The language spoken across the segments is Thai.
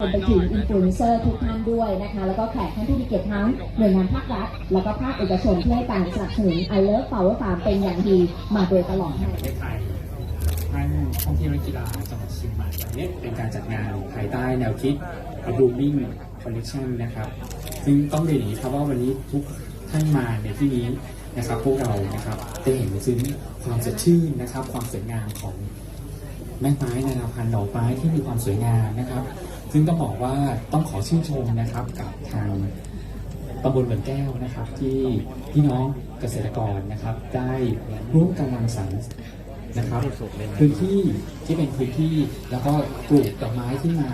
รวมไปถึงอินฟลูเอนเซอร์ทุกท่านด้วยนะคะ แล้วก็แขกท่านผู้มีเกียรติทั้งหน่วยงานภาครัฐ แล้วก็ภาคเอกชนที่ให้การสนับสนุน I Love Power Farm เป็นอย่างดีมาโดยตลอดประเทศไทยท่านท่องเที่ยวและกีฬาจังหวัดเชียงใหม่วันนี้เป็นการจัดงานภายใต้แนวคิด A Blooming Collection นะครับ ซึ่งต้องเรียนอย่างนี้ครับว่าวันนี้ทุกท่านมาในที่นี้นะครับพวกเรานะครับได้เห็นถึงความสดชื่นนะครับ ความสวยงามของแม่ไม้นานาพันธุ์ดอกไม้ที่มีความสวยงามนะครับ ซึ่งต้องบอกว่าต้องขอชื่นชมนะครับกับทางตำบลเหมือนแก้วนะครับ ที่พี่น้องเกษตรกรนะครับ ได้ร่วมกันรังสรรค์นะครับพื้นที่ที่เป็นพื้นที่แล้วก็ปลูกดอกไม้ขึ้นมา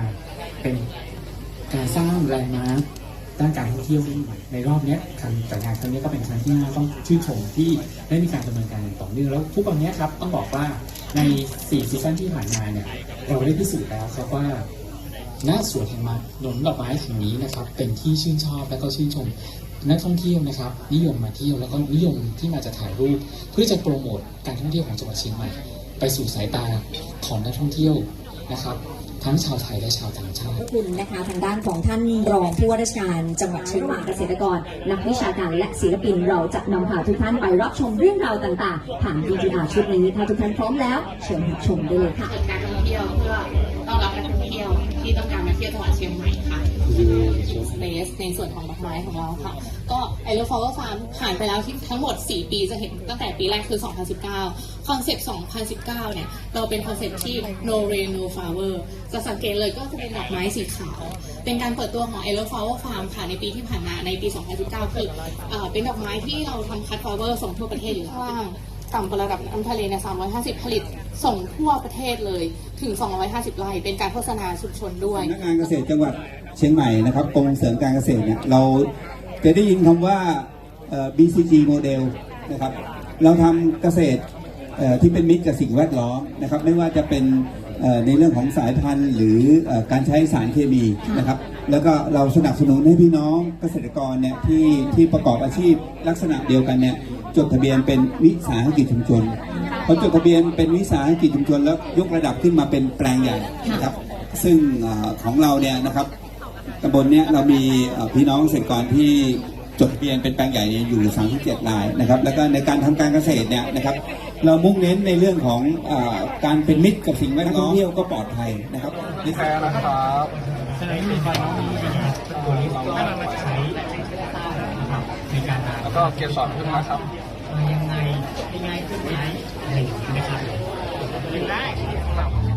เป็นการสร้างแลนด์มาด้านการท่องเที่ยวในรอบเนี้ยการจัดงานครั้งนี้ก็เป็นครั้งที่น่าต้องชื่นชมที่ได้มีการดำเนินการอย่างต่อเนื่องแล้วทุกวันนี้ครับต้องบอกว่าใน4ซีซั่นที่ผ่านมาเนี่ยเราได้พิสูจน์แล้วครับว่า ณสวนแห่งมาหนนดอกไม้แห่งนี้นะครับ เป็นที่ชื่นชอบและก็ชื่นชมนักท่องเที่ยวนะครับ นิยมมาเที่ยวแล้วก็นิยมที่มาจะถ่ายรูป เพื่อจะโปรโมทการท่องเที่ยวของจังหวัดเชียงใหม่ ไปสู่สายตาของนักท่องเที่ยวนะครับทั้งชาวไทยและชาวต่างชาติขอบคุณนะคะทางด้านของท่านรองผู้ว่าราชการจังหวัดเชียงใหม่เกษตรกร นักวิชาการและศิลปินเราจะนำพาทุกท่านไปรับชมเรื่องราวต่างๆ ผ่าน VTR ชุดนี้ถ้าทุกท่านพร้อมแล้วเชิญรับชมได้เลยค่ะเปิดการท่องเที่ยวเพื่อต้อนรับนักท่องเที่ยวที่ต้องการมาเที่ยวจังหวัดเชียงใหม่ค่ะสเปซในส่วนของดอกไม้ของเราค่ะ ก็ไอเลิฟฟลาวเวอร์ฟาร์มผ่านไปแล้วที่ทั้งหมด 4 ปีจะเห็นตั้งแต่ปีแรกคือ 2019 คอนเซปต์ 2019 เนี่ย เราเป็นคอนเซปต์ที่ no rain no flower จะสังเกตเลยก็จะเป็นดอกไม้สีขาว เป็นการเปิดตัวของ I Love Flower Farm ค่ะในปีที่ผ่านมาในปี 2019 คือเอ่อเป็นดอกไม้ที่เราทำคัด flower ส่งทั่วประเทศอยู่แล้วว่าต่ำกว่าระดับน้ำทะเลใน350 ผลิต ส่งทั่วประเทศเลยถึง 250 ไร่ เป็นการโฆษณาชุมชนด้วย สำนักงานเกษตรจังหวัดเชียงใหม่นะครับกรมส่งเสริมการเกษตรเนี่ยเราจะได้ยินคำว่าเอ่อ BCG โมเดลนะครับเราทำเกษตรเอ่อที่เป็นมิตรกับสิ่งแวดล้อมนะครับไม่ว่าจะเป็นเอ่อในเรื่องของสายพันธุ์ หรือเอ่อการใช้สารเคมีนะครับแล้วก็เราสนับสนุนให้พี่น้องเกษตรกรเนี่ยที่ที่ประกอบอาชีพลักษณะเดียวกันเนี่ยจดทะเบียนเป็นวิสาหกิจชุมชน พอจดทะเบียนเป็นวิสาหกิจชุมชนแล้วยกระดับขึ้นมาเป็นแปลงใหญ่นะครับ ซึ่งเอ่อของเราเนี่ยนะครับตำบลเนี้ยเรามีเอ่อพี่น้องเกษตรกรที่จดทะเบียนเป็นแปลงใหญ่เนี่ยอยู่ 37รายนะครับ แล้วก็ในการทำการเกษตรเนี่ยนะครับ เรามุ่งเน้นในเรื่องของเออการเป็นมิตรกับสิ่งแวดล้อมนักท่องเที่ยวก็ปลอดภัยนะครับนี่แพรนะครับฉะนั้นมีใบนี้นะครับตัวนี้เราให้มันมาใช้ในการทานแล้วก็เกสรขึ้นมาครับ ยังไงยังไงขึ้นไหมอะไรอย่างนี้นะครับได้